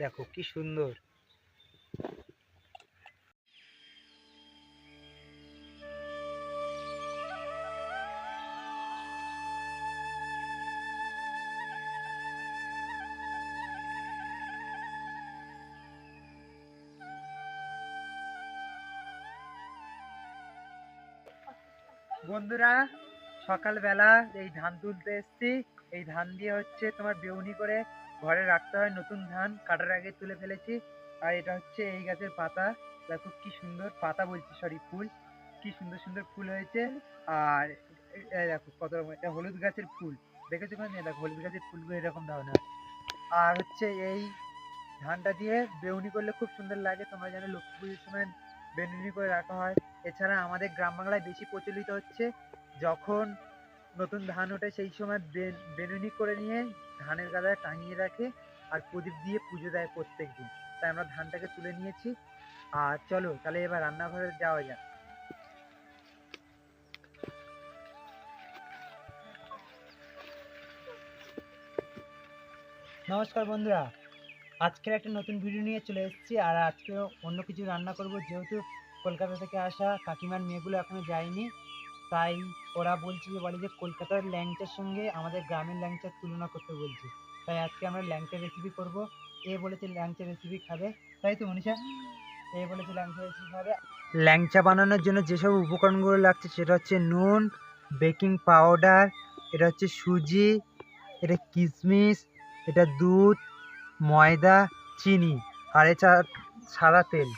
দেখো কি সুন্দর। বন্ধুরা, সকালবেলা এই ধান তুলতে এসেছি। এই ধান দিয়ে হচ্ছে তোমার বেউনি করে ঘরে রাখতে হয় নতুন ধান, কাটার আগে তুলে ফেলেছি। আর এটা হচ্ছে এই গাছের পাতা। দেখো কি সুন্দর পাতা বলছি সরি ফুল। কি সুন্দর সুন্দর ফুল হয়েছে। আর দেখো কত রকম, এটা হলুদ গাছের ফুল। দেখেছ কেন দেখো হলুদ গাছের ফুলগুলো এরকম ধরনের আর হচ্ছে এই ধানটা দিয়ে বেউনি করলে খুব সুন্দর লাগে। তোমরা জানো লক্ষ্মী পুজোর সময় বেনুনি করে রাখা হয়। এছাড়া আমাদের গ্রাম বাংলায় বেশি প্রচলিত হচ্ছে। যখন নতুন ধান ওঠে সেই সময় বেনুনি করে নিয়ে ধানের গাদায় টাঙিয়ে রাখে আর প্রদীপ দিয়ে পুজো দেয় প্রত্যেক দিন। তাই আমরা ধানটাকে তুলে নিয়েছি। আর চলো, তাহলে এবার রান্নাঘরে যাওয়া যাক। নমস্কার বন্ধুরা, আজকের একটা নতুন ভিডিও নিয়ে চলে এসেছি আর আজকে অন্য কিছু রান্না করব। যেহেতু কলকাতা থেকে আসা কাকিমার মেয়েগুলো এখনও যায়নি তাই ওরা বলছে যে, বলে যে, কলকাতার ল্যাংচার সঙ্গে আমাদের গ্রামের ল্যাংচার তুলনা করতে বলছে। তাই আজকে আমরা ল্যাংচার রেসিপি করব। এ বলেছে ল্যাংচা রেসিপি খাবে। তাই তো, মনীষা? এ বলেছে ল্যাংচা রেসিপি খাবে। ল্যাংচা বানানোর জন্য যেসব উপকরণগুলো লাগছে, সেটা হচ্ছে নুন বেকিং পাউডার এটা হচ্ছে সুজি, এটা কিশমিশ এটা দুধ, ময়দা, চিনি, আর এছাড়া সাদা তেল।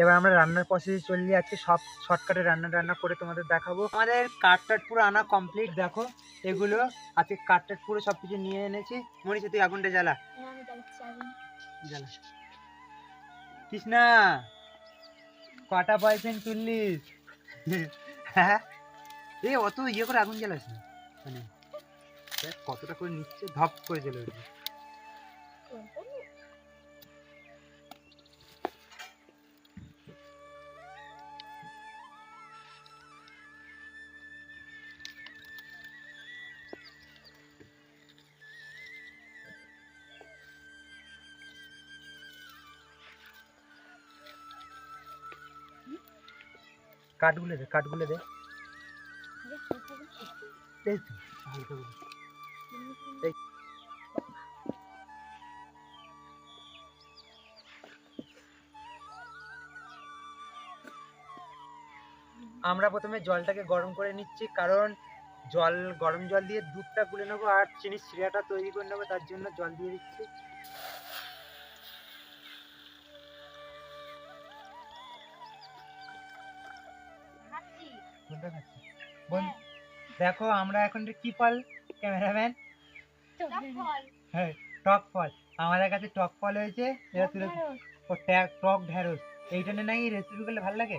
এবার আমরা রান্নার প্রসেসে চললে আজকে সব শর্টকাটে রান্না রান্না করে তোমাদের দেখাবো। আমাদের কাঠটাট পুরো আনা কমপ্লিট দেখো। এগুলো আজকে কাঠটাট পুরো সব কিছু নিয়ে এনেছি। মনীষা তুই আগুনটা জ্বালা। জ্বালা। কৃষ্ণা কটা পয়সেন্ট তুললিস? হ্যাঁ? এ অত ইয়ে করে আগুন জ্বালাস না। মানে কতটা করে নিচ্ছে ধপ করে জ্বলে উঠবে কাঠগুলো দে কাঠগুলো দে। আমরা প্রথমে জলটাকে গরম করে নিচ্ছি, কারণ জল, গরম জল দিয়ে দুধটা গুলে নেব আর চিনির শিরাটা তৈরি করে নেব, তার জন্য জল দিয়ে দিচ্ছি। কোনটা খাচ্ছি? দেখো আমরা এখন কি ফল? ক্যামেরাম্যান? হ্যাঁ টক ফল। আমাদের কাছে টক ফল হয়েছে এটা তুলে ও টক ঢেঁড়স। এইটা নিয়ে নাকি রেসিপি করলে ভালো লাগে?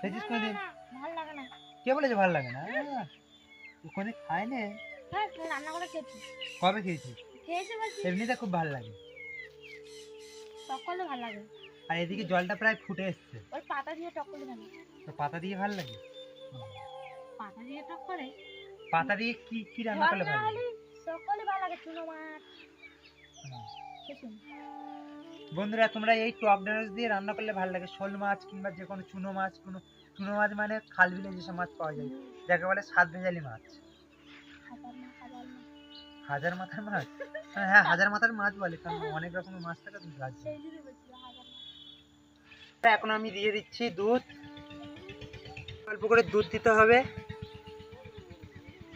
দেখছিস কোনদিন? ভালো লাগে না। কে বলেছে ভালো লাগে না? কোনদিন খায় না। হ্যাঁ কবে খেয়েছি এমনিতে খুব ভালো লাগে। টক ভালো লাগে। আর এদিকে জলটা প্রায় ফুটে এসছে। ওই পাতা দিয়ে টক ভালো তো পাতা দিয়ে ভালো লাগে? পাতা দিয়ে টক করে? পাতা দিয়ে কি কি রান্না করলে ভালো লাগে? করলে ভালো লাগে চুনো মাছ। বন্ধুরা তোমরা এই টক ঢেঁড়স দিয়ে রান্না করলে ভালো লাগে। শোল মাছ কিংবা যে কোনো চুনো মাছ কোনো চুনো মাছ মানে খাল বিলে যেসব মাছ পাওয়া যায় যাকে বলে সাত ভেজালি হাজার মাছ হাজার মাথার মাছ? হ্যাঁ হ্যাঁ হাজার মাথার মাছ বলে কারণ অনেক রকমের মাছ থাকে তুমি এখন আমি দিয়ে দিচ্ছি, দুধ। অল্প করে দুধ দিতে হবে।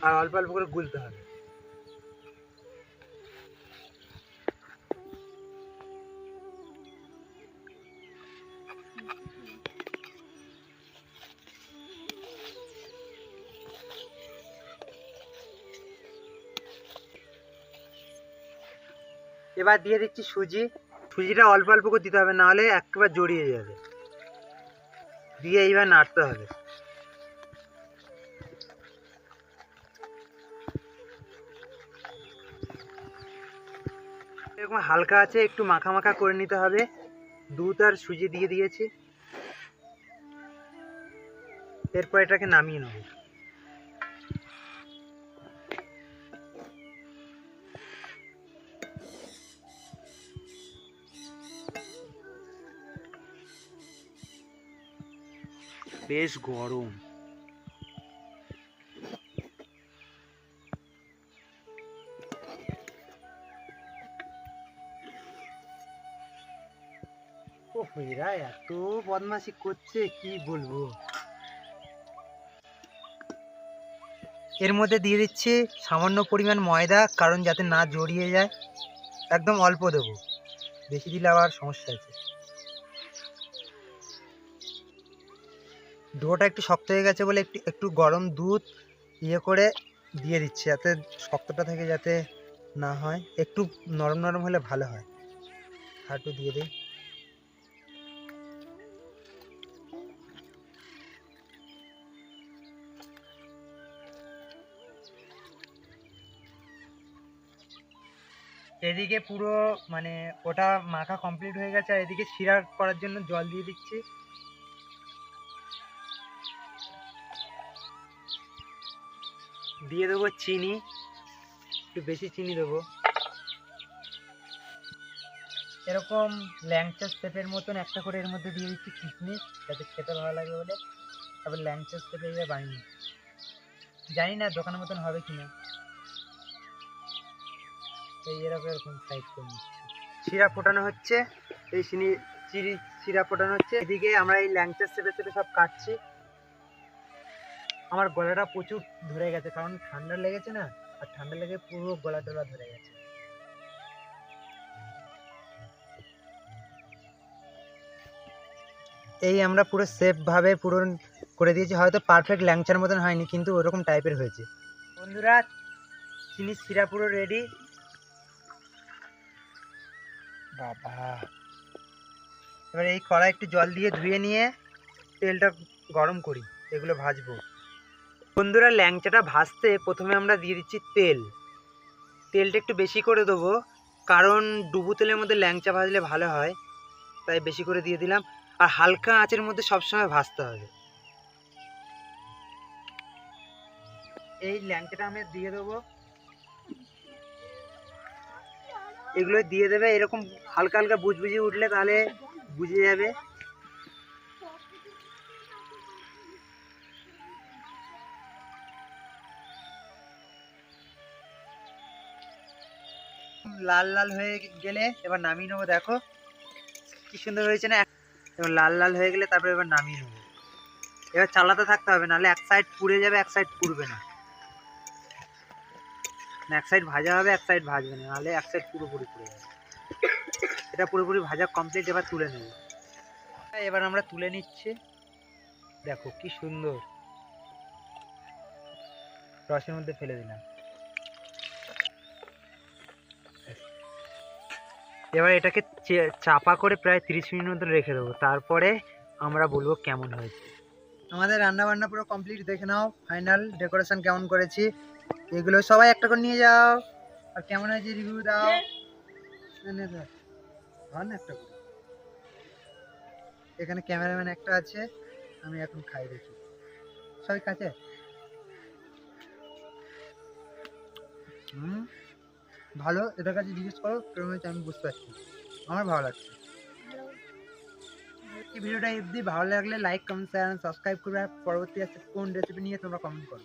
আর অল্প অল্প করে গুলতে হবে। এবার দিয়ে দিচ্ছি সুজি। সুজিটা অল্প অল্প করে দিতে হবে, নাহলে একেবারে জড়িয়ে যাবে। দিয়ে এইবার নাড়তে হবে। এরকম হালকা আছে, একটু মাখা মাখা করে নিতে হবে। দুধ আর সুজি দিয়ে দিয়েছি। এরপর এটাকে নামিয়ে নেব। বেশ গরম। এরা এত বদমাশি করছে, কি বলব? এর মধ্যে দিয়ে দিচ্ছি সামান্য পরিমাণ ময়দা, কারণ যাতে না জড়িয়ে যায়। একদম অল্প দেবো। বেশি দিলে আবার সমস্যা আছে। ডোটা একটু শক্ত হয়ে গেছে বলে একটু একটু গরম দুধ ইয়ে করে দিয়ে দিচ্ছি, যাতে শক্তটা থেকে যাতে না হয়। একটু নরম নরম হলে ভালো হয়। একটু দিয়ে দিই। এদিকে পুরো মানে ওটা মাখা কমপ্লিট হয়ে গেছে, আর এদিকে শিরা করার জন্য জল দিয়ে দিচ্ছি। দিয়ে দেবো চিনি, একটু বেশি চিনি দেবো। এরকম ল্যাংচা স্টেপের মতন একটা করে এর মধ্যে দিয়ে দিচ্ছি কিশমিশ, যাতে খেতে ভালো লাগে বলে। তারপর ল্যাংচা স্টেপে এবার বানিয়ে জানি না দোকানের মতন হবে কি না এই এরকম এরকম সাইজ করে নিচ্ছি। শিরা ফোটানো হচ্ছে, এই চিনি চিনি, শিরা ফোটানো হচ্ছে। এদিকে আমরা এই ল্যাংচা স্টেপে স্টেপে সব কাটছি। আমার গলাটা প্রচুর ধরে গেছে, কারণ ঠান্ডা লেগেছে না, আর ঠান্ডা লেগে পুরো গলা টলা ধরে গেছে। এই আমরা পুরো সেফ ভাবে পুরো করে দিয়েছি, হয়তো পারফেক্ট ল্যাংচার মতন হয়নি, কিন্তু ওরকম টাইপের হয়েছে। বন্ধুরা, চিনি শিরা পুরো রেডি বাবা। এবার এই কড়াই একটু জল দিয়ে ধুয়ে নিয়ে তেলটা গরম করি, এগুলো ভাজবো। বন্ধুরা, ল্যাংচাটা ভাজতে প্রথমে আমরা দিয়ে দিচ্ছি তেল। তেলটা একটু বেশি করে দেবো, কারণ ডুবু তেলের মধ্যে ল্যাংচা ভাজলে ভালো হয়, তাই বেশি করে দিয়ে দিলাম। আর হালকা আঁচের মধ্যে সবসময় ভাজতে হবে। এই ল্যাংচাটা আমি দিয়ে দেবো। এগুলো দিয়ে দেবে, এরকম হালকা হালকা বুঝবুঝি উঠলে তাহলে বুঝে যাবে। লাল লাল হয়ে গেলে এবার নামিয়ে নেব, দেখো। কি সুন্দর হয়েছে না? এবার লাল লাল হয়ে গেলে তারপরে এবার নামিয়ে নেব। এবার চালাতে থাকতে হবে, নাহলে এক সাইড পুড়ে যাবে, এক সাইড পুড়বে না। এক সাইড ভাজা হবে, এক সাইড ভাজবে না, নাহলে এক সাইড পুরোপুরি পুড়ে যাবে। এটা পুরোপুরি ভাজা কমপ্লিট এবার তুলে নেব। এবার আমরা তুলে নিচ্ছি। দেখো, কি সুন্দর। রসের মধ্যে ফেলে দিলাম। এবার এটাকে চাপা করে প্রায় তিরিশ মিনিট মতো রেখে দেবো। তারপরে আমরা বলব কেমন হয়েছে। আমাদের রান্না বান্না পুরো কমপ্লিট দেখে নাও ফাইনাল ডেকোরেশন কেমন করেছি। এগুলো সবাই একটা করে নিয়ে যাও। আর কেমন হয়েছে রিভিউ দাও। একটা করে। এখানে ক্যামেরাম্যান একটা আছে, আমি এখন খাই দেখি। সবাই কাছে? হুম? ভালো এটার কাছে জিজ্ঞেস করো কেমন হয়েছে আমি বুঝতে পারছি আমার ভালো লাগছে। এই ভিডিওটা এফদি ভালো লাগলে লাইক কমেন্ট শেয়ার সাবস্ক্রাইব করবে। আর পরবর্তী আসছে কোন রেসিপি নিয়ে তোমরা কমেন্ট করো।